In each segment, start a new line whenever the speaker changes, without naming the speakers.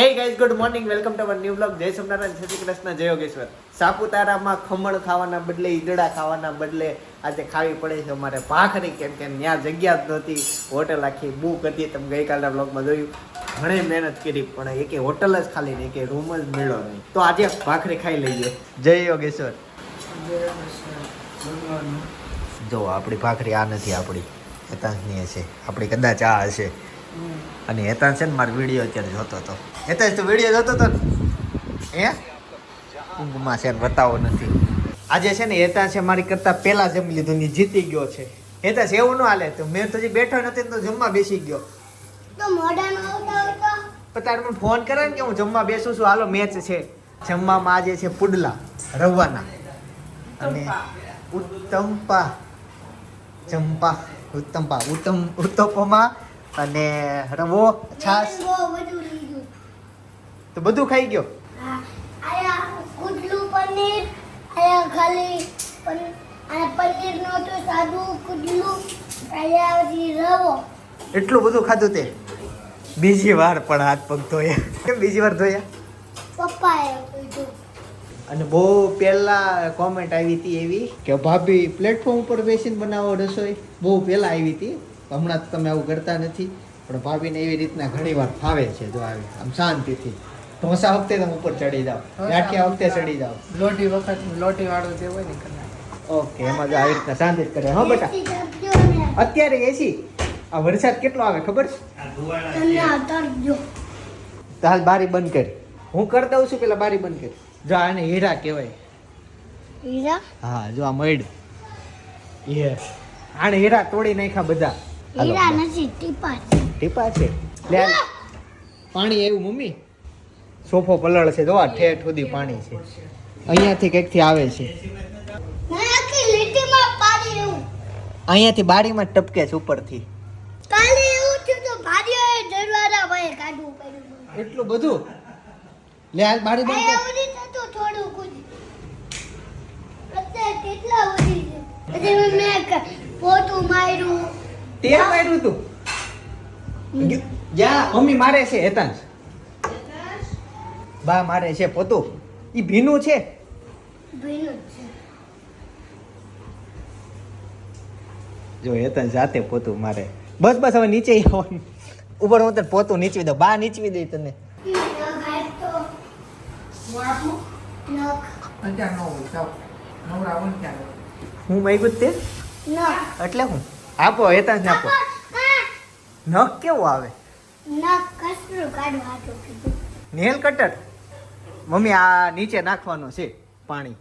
Hey guys good morning welcome to our new blog જય સોમનારાયણ શ્રી કૃષ્ણ જય યોગેશ્વર સાપુતારામાં ખમણ ખાવાના બદલે, ઈદડા ખાવાના બદલે આજે ખાવી પડે છે અમારે ભાખરી. કેમ કે ત્યાં જગ્યા જ નહોતી. હોટલ આખી બુક હતી. તમે ગઈકાલના બ્લોગમાં જોયું. ઘણી મહેનત કરી, પણ એકે હોટલ જ ખાલી નહીં કે રૂમ જ મળ્યો નહીં. તો આજે ભાખરી ખાઈ લઈએ. જય યોગેશ્વર જો, આપણી ભાખરી આ નથી આપણી. હેતાંશની હશે. આપણી કદાચ આ હશે. અને હેતાન છે ને મારો વીડિયો અત્યારે જોતો હતો. હેતાન તું વીડિયો જોતો હતો ને? હે? ઊંઘમાં છે બતાવો નથી. આજે છે ને હેતાંશ છે મારી કરતાં પહેલાં જમી લીધું ને જીતી ગયો છે. હેતાંશ એવું ન હાલે. તો મેં તો હજી બેઠો નથી તો જમવા બેસી ગયો.
તો મોઢા નો આવતા આવતા
પણ તારે મને ફોન કરે ને કે હું જમવા બેસું છું? હાલો મેચ છે. જમવામાં આજે છે પુડલા રવાના. અને ઉત્તમપા. ચંપા ઉત્તમપા. ઉત્તમ ઉત્તપમાં અને રવો છાસ તો બધું ખાઈ ગયો?
હા. કુડલું પનીર આયા ખાલી પનીર નો તો સાદું કુડલું આયા રવો.
એટલું બધું ખાધું તે? બીજી વાર પણ હાથ પગ ધોયા. કેમ બીજી વાર ધોયા?
પપ્પાએ કીધું.
અને બહુ પહેલા કોમેન્ટ આવી હતી એવી કે ભાભી પ્લેટફોર્મ ઉપર બેસીને બનાવો રસોઈ. બહુ પહેલા આવી હતી. હમણાં તો તમે આવું કરતા નથી પણ ભાભીને એવી રીતના ઘણી વાર ફાવે છે જો આવી આમ શાંતિથી. ઢોસા વખતે તમે ઉપર ચડી જાઓ ગાંઠિયા વખતે ચડી જાઓ.
લોટી વખત લોટી વાળો જે હોય ને
ઓકે એમાં જો આવી રીતના શાંતિ જ કરે હા બેટા અત્યારે એસી? આ વરસાદ કેટલો આવે ખબર? છે હાલ બારી બંધ કરી. હું કરી દઉં છું પેલા બારી બંધ કરી. જો આને હીરા કહેવાય.
હીરા?
હા જો આ મડ યસ. આને હીરા તોડી નાખ્યા બધા.
હીરા નથી ટીપા
ટીપા છે? લે પાણી આવ્યું મમ્મી? સોફો પલળ છે જોવા આ ઠેઠ સુધી પાણી છે. અહીંયાથી કંઈકથી આવે છે.
એવું.
અહીંયાથી બારીમાં ટપકે છે ઉપરથી.
કાલે એવું થયું તો ભારીઓએ દરવાજા ભાઈ કાઢવું પડ્યું
એટલું બધું? લે આ બારી બંધ કર.
ઉડી થતું થોડું કુછ અત્યારે કેટલા ઉડી છે પછી મેં પોતું માર્યું.
તે માર્યું તું? જા મમ્મી મારે છે હેતાંશ. બા મારે છે પોતું. ઈ ભીનું છે?
ભીનું છે.
જો હેતાંશ જાતે પોતું મારે. બસ બસ હવે નીચે આવવાનું. ઉપર હું તને પોતું નીચવી દઉં. બા નીચવી દઈ તને.
હું
માગ્યું તે? એટલે હું? આપો એ ને આપો. નખ કેવું આવે? Nail cutter? મમ્મી આ નીચે નાખવાનું છે પાણી.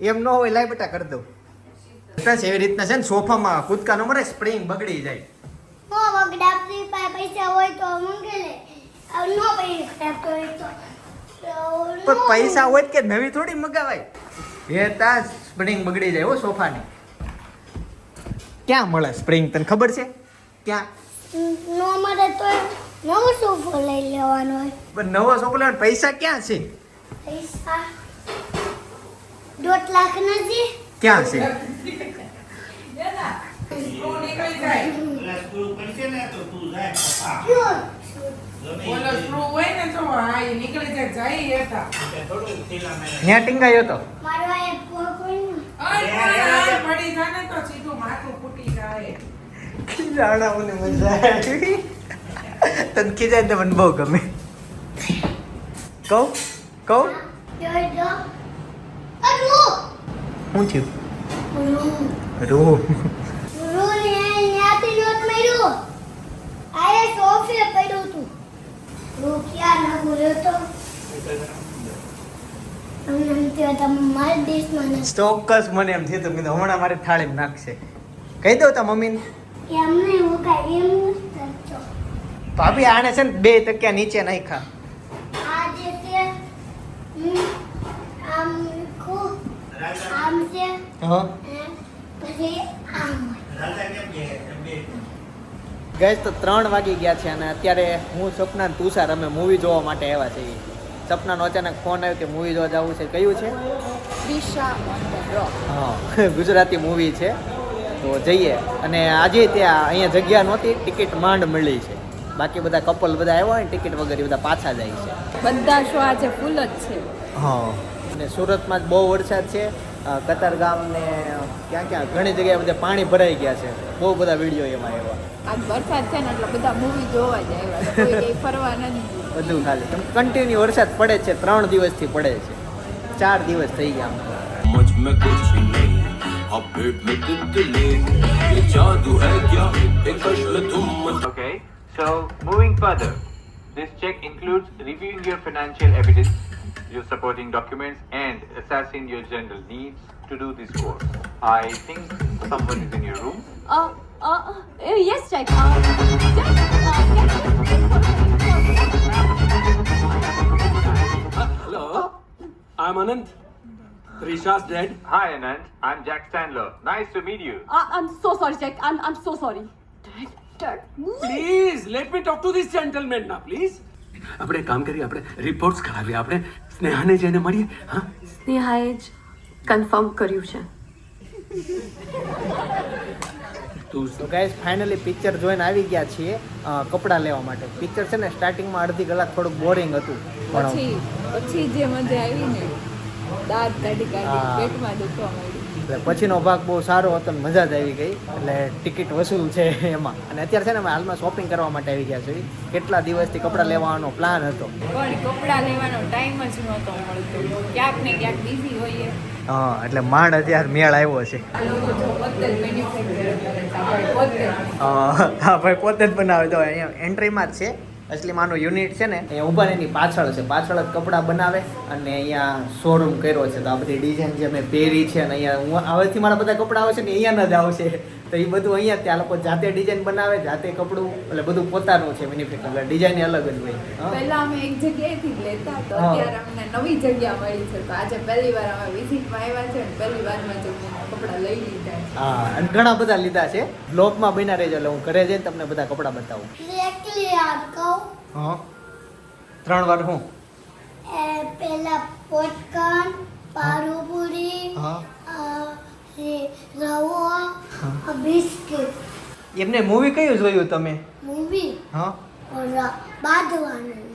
એમ ન હોય લાઈ બેટા કરી દઉં. હેતાંશ એવી રીતના છે ને સોફામાં કૂદકા ન મરે સ્પ્રિંગ બગડી જાય.
તો તો. તો
પણ પૈસા હોય કે નવી થોડી મગાવાય? હેતાંશ સ્પ્રિંગ બગડી જાય હો સોફાની. ક્યાં મળે સ્પ્રિંગ તને ખબર છે? ક્યાં?
નો મળે તો નવો સોફો લઈ લેવાનો હોય.
પણ નવો સોફો લેવાનો. પૈસા ક્યાં છે?
પૈસા દોઢ લાખ નથી.
ક્યાં છે?
સ્ક્રૂ ટીંગાયો જાય
ક્યું?
ઓલો સ્ક્રૂ હોય ને તો હા એ નીકળી જાય જાય હતા
ત્યાં ટીંગાયો તો
મારો આ એક પગ હોય ને
અરે પણ આ પડી જાય ને તો સીધું માથું ફૂટી જાય
મને મજા આવી. તને ખીજાય તો મને બહુ ગમે. કહું? કહું? શું થયું?
રૂ
ચોક્કસ મને એમ થયું હતું. કીધું હમણાં મારે થાળીમાં નાખશે. કહી દઉં તા મમ્મીને.
એમ કરતો
ભાભી આને છે ને બે તકિયા નીચે નાખ્યા.
આ જે છે આમ ખૂબ આમ છે
હા.
પછી આમ
ગઈ તો ત્રણ વાગી ગયા છે અને અત્યારે હું સપના તુષાર અમે મૂવી જોવા માટે આવ્યા છીએ. સપનાનો અચાનક ફોન આવ્યો કે મૂવી જોવા જવું છે કયું છે? હા ગુજરાતી મૂવી છે. તો જઈએ. અને આજે ત્યાં અહીંયા જગ્યા નહોતી ટિકિટ માંડ મળી છે. બાકી બધા કપલ બધા આવ્યા હોય ને ટિકિટ વગેરે બધા પાછા જાય છે.
બધા શો આજે ફૂલ જ છે.
હા. અને સુરતમાં જ બહુ વરસાદ છે. કતારગામ ને ક્યાં ક્યાં ઘણી જગ્યાએ બધા પાણી ભરાઈ ગયા છે. બહુ બધા વીડિયો એમાં આવ્યા
આજ વરસાદ છે ને એટલે બધા મૂવી જોવા જ આવ્યા કોઈ ફરવા નથી
બધું ખાલી. કન્ટિન્યુ વરસાદ પડે છે. ત્રણ દિવસથી પડે છે. ચાર દિવસ થઈ ગયા આમ.
મેં
Okay, so moving further, this check includes reviewing your financial evidence, your supporting documents, and assessing your general needs to do this course. I think someone is in your room.
Uh, uh, uh, yes, Jack. Uh, Jack,
Hello, I'm Anand. Risha's dead.
Hi Anand, I'm Jack Sandler. Nice to meet you.
I- I'm so sorry, Jack. I'm, I'm so sorry. Dad, Dad.
Please, let me talk to this gentleman now, please. આપણે એક કામ કરીએ આપણે reports કરાવીએ આપણે સ્નેહાને જઈને મળીએ હા
સ્નેહાએ જ કન્ફર્મ કર્યું છે
તું
તો ગાઈઝ ફાઇનલી પિક્ચર જોઈને આવી ગયા છીએ અ, કપડાં લેવા માટે પિક્ચર છે ને સ્ટાર્ટિંગમાં અડધી કલાક થોડુંક બોરિંગ હતું પણ
પછી પછી જે મજા આવી ને દાંત કાઢી કાઢી પેટમાં દુખવા માંડ્યું.
એટલે પછીનો ભાગ બહુ સારો હતો ને મજા જ આવી ગઈ. એટલે ટિકિટ વસૂલ છે એમાં. અને અત્યારે છે ને અમે હાલમાં શોપિંગ કરવા માટે આવી ગયા છીએ. કેટલા દિવસથી કપડાં લેવાનો પ્લાન હતો?
પણ કપડાં લેવાનો ટાઈમ જ નહોતો મળતો. ક્યાંક ને ક્યાંક બિઝી હોઈએ.
હા એટલે માંડ અત્યારે મેળ આવ્યો છે. હા ભાઈ પોતે જ બનાવે તો અહીંયા એન્ટ્રીમાં જ છે. અસલી માનું યુનિટ છે ને, અહીંયા ઊભા એની પાછળ છે પાછળ જ કપડાં બનાવે અને અહીંયા શોરૂમ કર્યો છે. તો આ બધી ડિઝાઇન જે મેં પહેરી છે અને અહીંયા હું હવેથી મારા બધા કપડાં છે ને, અહીંયા જ આવશે. તો એ બધું અહીંયા ત્યાં લોકો જાતે ડિઝાઇન બનાવે જાતે કપડું એટલે બધું પોતાનું છે મેન્યુફેક્ચર એટલે ડિઝાઇન અલગ જ હોય.
પહેલા અમે એક જગ્યાએથી જ લેતા તો અત્યારે અમને નવી જગ્યા મળી છે તો આજે પહેલી વાર અમે વિઝિટમાં આવ્યા છે અને પહેલી વારમાં જ કપડાં લઈ લીધા છે.
હા અને ઘણા બધા લીધા છે. બ્લોગમાં બન્યા રહેજો એટલે હું ઘરે જઈને તમને બધા કપડાં બતાવું.
એકલી યાદ કહું.
હા. ત્રણ વાર હું?
પહેલા પોટકન પારુપુરી
હા.
રવો બિસ્કિટ.
એમને મૂવી કયું જોયું તમે?
મૂવી
હા.
બાદવાનું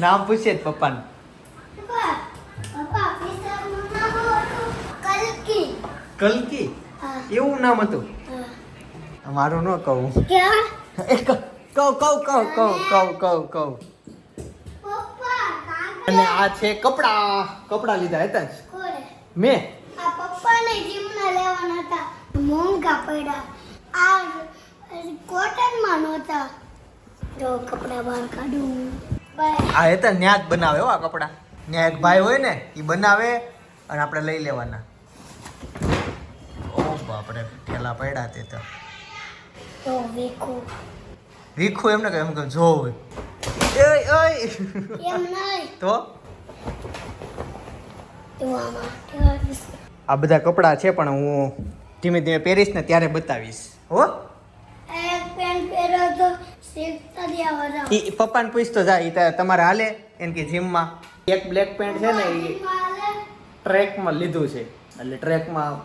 નામ. પૂછે પપ્પાને.
કલકી.
કલકી? એવું નામ હતું? મારું ન કહું. કહું કહું કહું કહું કહું કહું કહું. અને આ છે કપડા. કપડા લીધા હતા મેં.
લેવાના હતા. મોંઘા પડ્યા. આ કોટનમાં નહોતા. જો કપડા બહાર કાઢું.
આ હતા ન્યા જ બનાવે હો આ કપડા. ન્યા એક ભાઈ હોય ને એ બનાવે અને આપણે લઈ લેવાના. ઓ બાપરે ઠેલા પડ્યા તે તો.
તો વેખો.
વીખું એમને કહે એમ કે જોવ એ
એમ નહીં.
તો?
તો આમાં.
આ બધા કપડાં છે પણ હું ધીમે ધીમે પહેરીશ ને ત્યારે બતાવીશ. હો? એ પપ્પાને પૂછતો જાય ઈ તમારે હાલે? એમ કે જીમમાં એક બ્લેક પેન્ટ છે ને એ ટ્રેકમાં લીધું છે. એટલે ટ્રેકમાં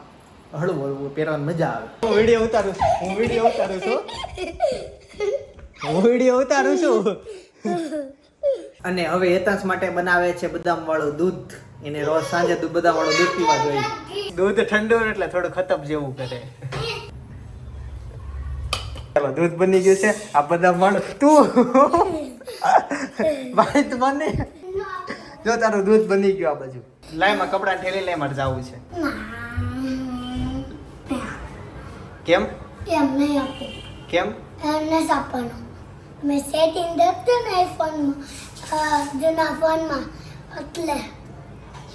હળવું હળવું પહેરવાની મજા આવે. હું વીડિયો ઉતારું છું હું વીડિયો ઉતારું છું. હું વીડિયો ઉતારું છું. અને હવે એતાંશ માટે બનાવે છે બદામ વાળું દૂધ. એને રોજ સાંજે દૂધ બદામ વાળું દૂધ પીવા જોઈએ. દૂધ ઠંડુ એટલે થોડું ખતમ જેવું કરે. ચાલો દૂધ બની ગયું છે. આ બદામ વાળું તું. ભાઈ તું મને. જો તારું દૂધ બની ગયું આ બાજુ. લાઈમાં કપડાં ઠેલી લઈ મારે જવું છે. કેમ?
એમ નહીં આપું?
કેમ?
એમને નહીં આપવાનું. મેં સેટિંગ દેખતું ને આઈફોનમાં જૂના ફોનમાં એટલે.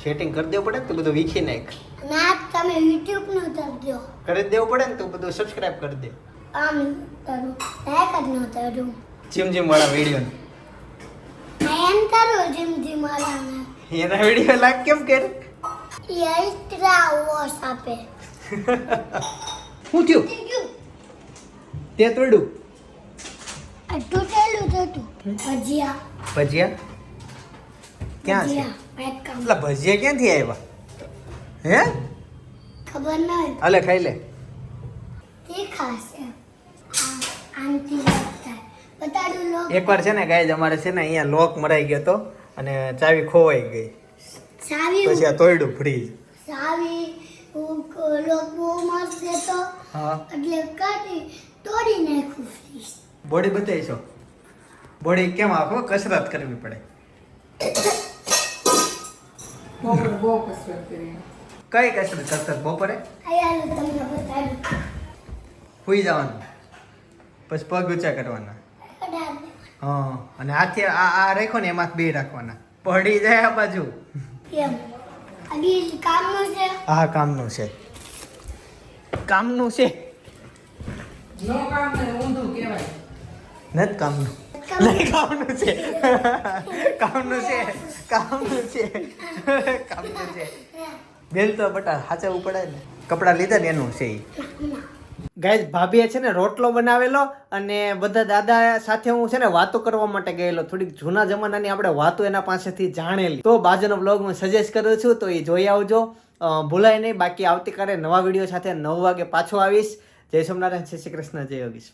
સેટિંગ કરી દેવું પડે ને તું બધું વીખી નાખ.
ના તમે યુટ્યુબનું કરજો
કરી દેવું પડે ને તું બધું સબસ્ક્રાઇબ કરી દે.
આમ કરું. લાઈક જ ન કરું.
જીમ જીમ વાળા વીડિયો
એમ કરું જીમ જીમ વાળાને.
એના વીડિયો લાઈક કેમ કર?
એ એક્સ્ટ્રા વોશ આપે.
શું થયું? તે તોડ્યું?
તૂટેલું તું હતું. ભજીયા.
ભજીયા? ક્યાં છે? એટલે ભજીયા ક્યાંથી આવ્યા હે?
ખબર નહીં
અલે ખાઈ લે.
તીખા ખાશે આ આંટી લાગતા બતાડું લોક.
એકવાર છે ને ગાય અમારે છે ને અહીંયા લોક મરાઈ ગયો તો અને ચાવી ખોવાઈ ગઈ.
ચાવી
પછી આ તોડ્યું ફ્રીજ.
ચાવી લોક બહુ મસ્ત દેતો એટલે કાઢી તોડી નાખ્યું ફ્રીજ.
બોડી બતાવીશો? બોડી કેમ આખો કસરત કરવી પડે?
બપોરે બહુ કસરત કરી
કઈ કસરત કરતા બપોરે?
આયા
સુઈ જવાનું. પછી પગ ઊંચા કરવાના. હા અને હાથે આ આ રાખો ને એમાં બે રાખવાના. પડી જાય આ બાજુ.
હા કામનું છે?
આ કામનું છે. કામનું છે?
કામ ને ઊંધું કહેવાય.
નથી કામનું. કામનું છે. કામનું છે. કામનું છે. કામનું છે. બેન તો બટા સાચા પડે ને. કપડાં લીધા ને એનું છે ગાઈઝ ભાભીએ છે ને રોટલો બનાવેલો અને બધા દાદા સાથે હું છે ને વાતો કરવા માટે ગયેલો. થોડીક જૂના જમાનાની આપણે વાતો એના પાસેથી જાણેલી. તો બાજુનો બ્લોગ હું સજેસ્ટ કરું છું તો એ જોઈ આવજો. ભૂલાય નહીં. બાકી આવતીકાલે નવા વીડિયો સાથે નવ વાગે પાછો આવીશ. જય સોમનારાયણ શ્રી કૃષ્ણ. જય યોગીશ્વર.